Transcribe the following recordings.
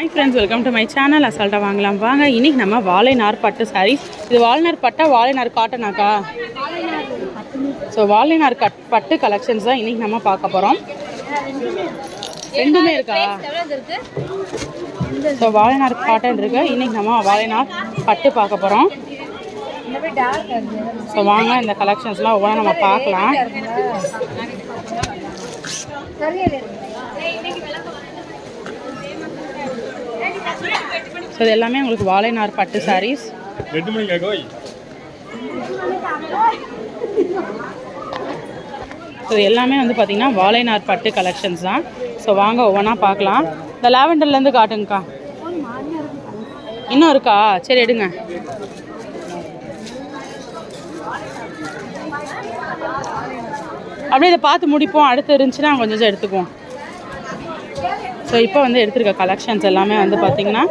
Hi friends welcome to my channel அசால்ட்டாக வாங்கலாம். வாங்க இன்னைக்கு நம்ம வாழைநார் பட்டு சாரீஸ் இது வாழைநார் பட்டா வாழைநார் காட்டனாக்கா? ஸோ வாழைநார் கட் பட்டு கலெக்ஷன்ஸ் தான் இன்னைக்கு நம்ம பார்க்க போகிறோம் ரெண்டுமே இருக்கா? ஸோ வாழைநார் காட்டன் இருக்கு. இன்னைக்கு நம்ம வாழைநார் பட்டு பார்க்க போகிறோம் ஸோ வாங்க இந்த கலெக்ஷன்ஸ்லாம் ஒவ்வொன்றா நம்ம பார்க்கலாம். ஸோ இது எல்லாமே உங்களுக்கு வாழைநார் பட்டு சாரீஸ் ஸோ எல்லாமே வந்து பார்த்தீங்கன்னா வாழைநார் பட்டு கலெக்ஷன்ஸ் தான். ஸோ வாங்க ஒவ்வொன்றா பார்க்கலாம். இந்த லாவெண்டர்லேருந்து காட்டுங்கக்கா. இன்னும் இருக்கா? சரி எடுங்க. அப்படியே இதை பார்த்து முடிப்போம். அடுத்து இருந்துச்சுன்னா கொஞ்சம் கொஞ்சம் எடுத்துக்குவோம். ஸோ இப்போ வந்து எடுத்திருக்க கலெக்ஷன்ஸ் எல்லாமே வந்து பார்த்தீங்கன்னா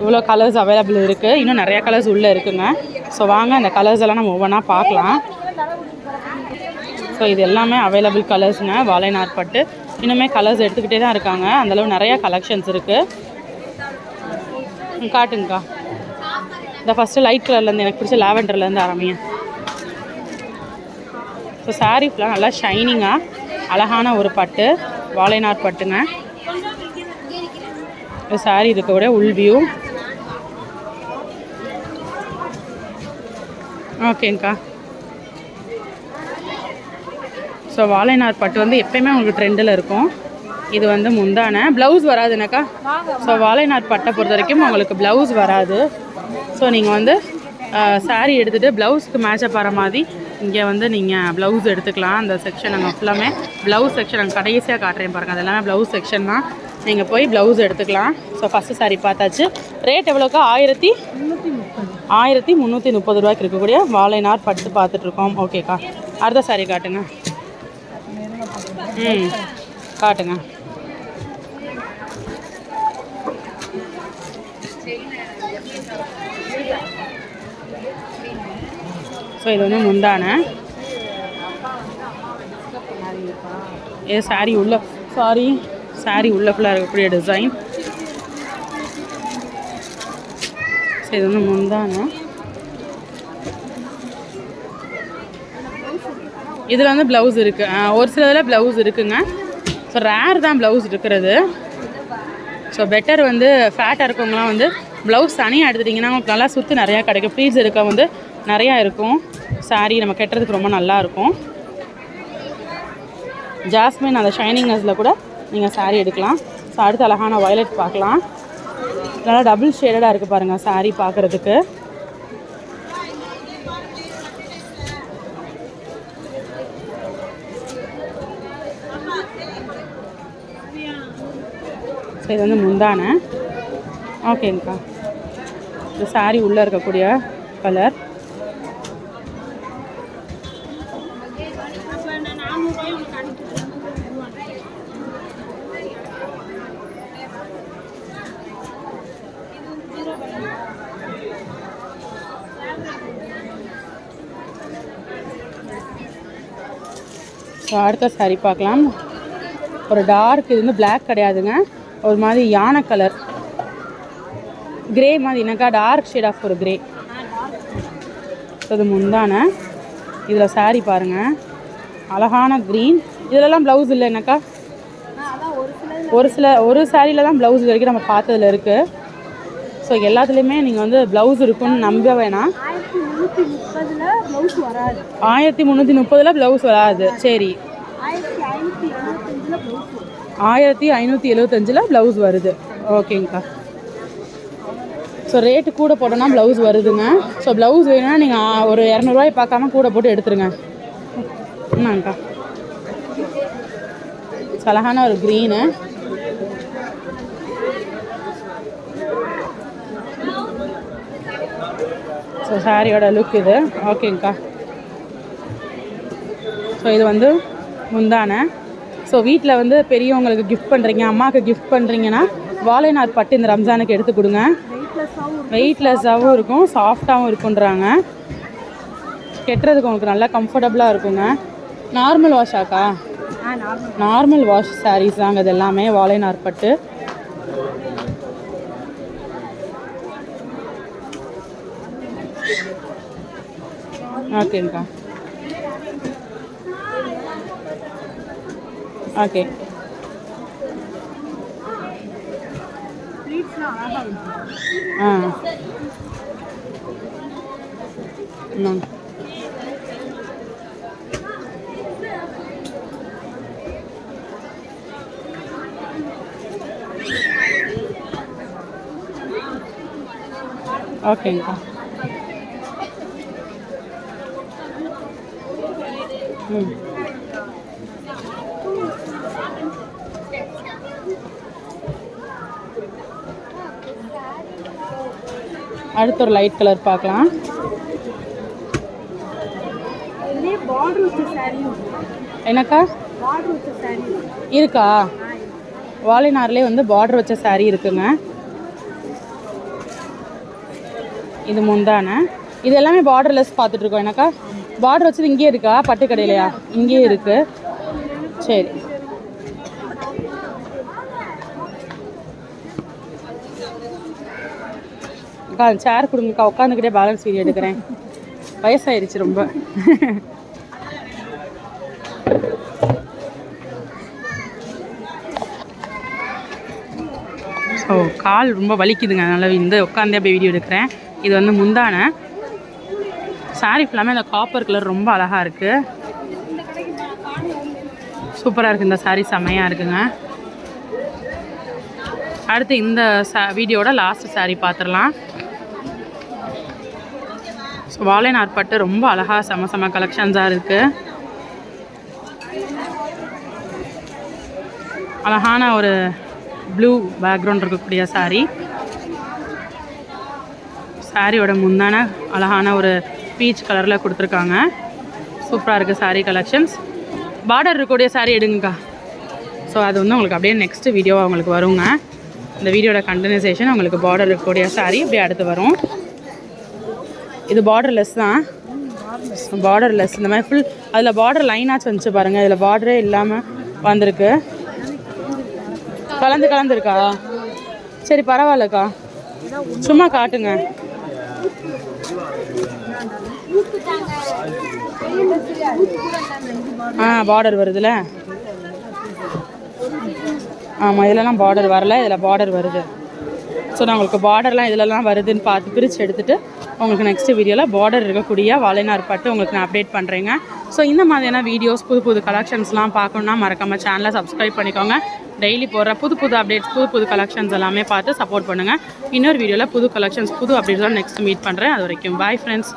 இவ்வளோ கலர்ஸ் அவைலபிள் இருக்குது இன்னும் நிறையா கலர்ஸ் உள்ளே இருக்குங்க. ஸோ வாங்க அந்த கலர்ஸ் எல்லாம் நம்ம ஒவ்வொன்றா பார்க்கலாம். ஸோ இது எல்லாமே அவைலபிள் கலர்ஸுங்க வாழைநார் பட்டு இன்னுமே கலர்ஸ் எடுத்துக்கிட்டே தான் இருக்காங்க. அந்தளவு நிறையா கலெக்ஷன்ஸ் இருக்குது காட்டுங்கக்கா. இந்த ஃபஸ்ட்டு லைட் கலர்லேருந்து எனக்கு பிடிச்ச லாவெண்டர்லேருந்து ஆரம்பிங்க. ஸோ சாரீ ஃபுல்லாக நல்லா ஷைனிங்காக அழகான ஒரு பட்டு வாழைநார் பட்டுங்க சாரீ இருக்கக்கூடிய உள் வியூ ஓகேங்க்கா ஸோ வாழைநார் பட்டு வந்து எப்பயுமே உங்களுக்கு ட்ரெண்டில் இருக்கும். இது வந்து முந்தான. ப்ளவுஸ் வராதுனாக்கா? ஸோ வாழைநார் பட்டை பொறுத்த வரைக்கும் உங்களுக்கு ப்ளவுஸ் வராது. ஸோ நீங்கள் வந்து சாரீ எடுத்துகிட்டு ப்ளவுஸ்க்கு மேட்சப் ஆகிற மாதிரி இங்கே வந்து நீங்கள் ப்ளவுஸ் எடுத்துக்கலாம். அந்த செக்ஷன் அங்கே ஃபுல்லாமே ப்ளவுஸ் செக்ஷன் அங்கே கடைசியாக காட்டுறேன் பாருங்கள் அதெல்லாமே ப்ளவுஸ் செக்ஷன் தான். நீங்கள் போய் ப்ளவுஸ் எடுத்துக்கலாம். ஸோ ஃபஸ்ட்டு சாரீ பார்த்தாச்சு. ரேட் எவ்வளோக்கா ஆயிரத்தி ஆயிரத்தி முந்நூற்றி முப்பது ரூபாய்க்கு இருக்கக்கூடிய வாழைநார் பட்டு பார்த்துட்ருக்கோம் ஓகேக்கா அடுத்த சாரீ காட்டுங்க. ம் காட்டுங்க. ஸோ இது வந்து முந்தான. இது சாரி உள்ள சாரி சாரி உள்ள ஃபுல்லாக இருக்கக்கூடிய டிசைன் ஸோ இது வந்து முந்தான? இதில் வந்து ப்ளவுஸ் இருக்குது ஒரு சில இதில் ப்ளவுஸ் இருக்குங்க. ஸோ ரேர் தான் ப்ளவுஸ் இருக்கிறது. ஸோ பெட்டர் வந்து ஃபேட்டாக இருக்கவங்களாம் வந்து ப்ளவுஸ் தனியாக எடுத்துட்டிங்கன்னா உங்களுக்கு நல்லா சுற்றி நிறையா கிடைக்கும். ப்ளீட்ஸ் இருக்க வந்து நிறையா இருக்கும். Saree நம்ம கட்டுறதுக்கு ரொம்ப நல்லாயிருக்கும் ஜாஸ்மின் அந்த ஷைனிங்னஸில் கூட நீங்கள் சாரீ எடுக்கலாம். ஸோ அடுத்து அழகான வயலட் பார்க்கலாம். நல்லா டபுள் ஷேடடாக இருக்குது பாருங்கள் சாரீ பார்க்குறதுக்கு. ஸோ இது வந்து முந்தான. ஓகேங்கக்கா இந்த saree உள்ளே இருக்கக்கூடிய கலர் ஸோ அடுத்த saree பார்க்கலாம். ஒரு டார்க் இது வந்து பிளாக் கிடையாதுங்க. ஒரு மாதிரி யானை கலர் கிரே மாதிரி என்னக்கா? டார்க் ஷேட் ஆஃப் ஒரு கிரே இது முந்தான. இதில் saree பாருங்கள் அழகான க்ரீன் இதிலலாம் ப்ளவுஸ் இல்லை என்னக்கா? ஒரு சில ஒரு சாரியில் தான் ப்ளவுஸ் வரைக்கும் நம்ம பார்த்ததில் இருக்குது ஸோ எல்லாத்துலேயுமே நீங்கள் வந்து ப்ளவுஸ் இருக்குன்னு நம்ப வேணாம். ஆயிரத்தி முந்நூற்றி முப்பதில் ப்ளவுஸ் வராது. சரி. ஆயிரத்தி ஐநூற்றி எழுபத்தஞ்சில் ப்ளவுஸ் வருது. ஓகேங்கக்கா ஸோ ரேட்டு கூட போட்டோன்னா ப்ளவுஸ் வருதுங்க. ஸோ ப்ளவுஸ் வேணும்னா நீங்கள் ஒரு இரநூறுவாய் பார்க்காம கூட போட்டு எடுத்துருங்க. என்னங்கக்கா அழகான ஒரு க்ரீனு ஸோ சாரியோட லுக் இது. ஓகேங்கக்கா ஸோ இது வந்து முந்தான. ஸோ வீட்டில் வந்து பெரியவங்களுக்கு கிஃப்ட் பண்ணுறீங்க அம்மாவுக்கு கிஃப்ட் பண்ணுறீங்கன்னா வாழைநார் பட்டு இந்த ரம்ஜானுக்கு எடுத்து கொடுங்க. வெயிட்லெஸ்ஸாகவும் இருக்கும் சாஃப்டாகவும் இருக்குன்றாங்க. கெட்டுறதுக்கு உங்களுக்கு நல்லா கம்ஃபர்டபுளாக இருக்குங்க. நார்மல் வாஷாக்கா நார்மல் வாஷ் சாரீஸ் தாங்க இது எல்லாமே வாழை நார்பட்டு ஓகேங்கக்கா ஓகே ஆ ம் ஓகேங்கக்கா ம் அடுத்து ஒரு லைட் கலர் பார்க்கலாம். சாரி என்னக்கா? சாரி இருக்கா? வாலினார்லேயே வந்து பார்டர் வச்ச saree இருக்குங்க. இது முந்தான. இது எல்லாமே பார்டர்லெஸ் பார்த்துட்டு இருக்கோம். எனக்கா பார்டர் வச்சது இங்கேயே இருக்கா? பட்டு கடையிலையா இங்கேயே இருக்கு. சரி. அக்கா சேர் கொடுங்கக்கா உட்காந்துக்கிட்டே பேலன்ஸ் வீடியோ எடுக்கிறேன். வயசாயிருச்சு ரொம்ப. ஸோ கால் ரொம்ப வலிக்குதுங்க. அதனால் இந்த உட்காந்தே அப்படியே வீடியோ எடுக்கிறேன். இது வந்து முந்தான. சாரீ ஃபுல்லாமே அந்த காப்பர் கலர் ரொம்ப அழகாக இருக்குது சூப்பராக இருக்குது இந்த சாரீ செம்மையாக இருக்குங்க. அடுத்து இந்த சா வீடியோட லாஸ்ட் saree பார்த்துடலாம் ஸோ வாழைநார் பட்டு ரொம்ப அழகாக செம செம கலெக்ஷன்ஸாக இருக்குது அழகான ஒரு ப்ளூ பேக்ரவுண்ட் இருக்கக்கூடிய saree. சாரியோட முந்தான அழகான ஒரு பீச் கலரில் கொடுத்துருக்காங்க. சூப்பராக இருக்குது சாரீ கலெக்ஷன்ஸ் பார்டர் இருக்கக்கூடிய சாரீ எடுங்கக்கா. ஸோ அது வந்து உங்களுக்கு அப்படியே நெக்ஸ்ட் வீடியோவாக உங்களுக்கு வருங்க. இந்த வீடியோட கண்டனைசேஷன் உங்களுக்கு பார்டர் இருக்கக்கூடிய சாரீ அப்படியே அடுத்து வரும். இது பார்டர்லெஸ் தான். பார்டர்லெஸ் இந்த மாதிரி ஃபுல் அதில் பார்டர் லைனாச்சும் வந்துச்சு பாருங்கள் இதில் பார்டரே இல்லாமல் வந்திருக்கு. கலந்து கலந்துருக்கா சரி பரவாயில்லக்கா. சும்மா காட்டுங்க. ஆ பார்டர் வருதுல? ஆமாம் இதிலலாம் பார்டர் வரல. இதில் பார்டர் வருது. ஸோ நான் உங்களுக்கு பார்டர்லாம் இதிலலாம் வருதுன்னு பார்த்து பிரித்து எடுத்துகிட்டு உங்களுக்கு நெக்ஸ்ட் வீடியோவில் பார்டர் இருக்கக்கூடிய வாழைநார் பட்டு உங்களுக்கு நான் அப்டேட் பண்ணுறேங்க ஸோ இந்த மாதிரியான வீடியோஸ் புது புது கலெக்ஷன்ஸ்லாம் பார்க்கணுன்னா மறக்காமல் சேனலை சப்ஸ்கிரைப் பண்ணிக்கோங்க. டெய்லி போடுற புது புது அப்டேட்ஸ் புது புது கலெக்ஷன்ஸ் எல்லாமே பார்த்து சப்போர்ட் பண்ணுங்கள் இன்னொரு வீடியோவில் புது கலெக்ஷன்ஸ் புது அப்டேட்ஸ் நெக்ஸ்ட் மீட் பண்ணுறேன் அது வரைக்கும் பாய் ஃப்ரெண்ட்ஸ்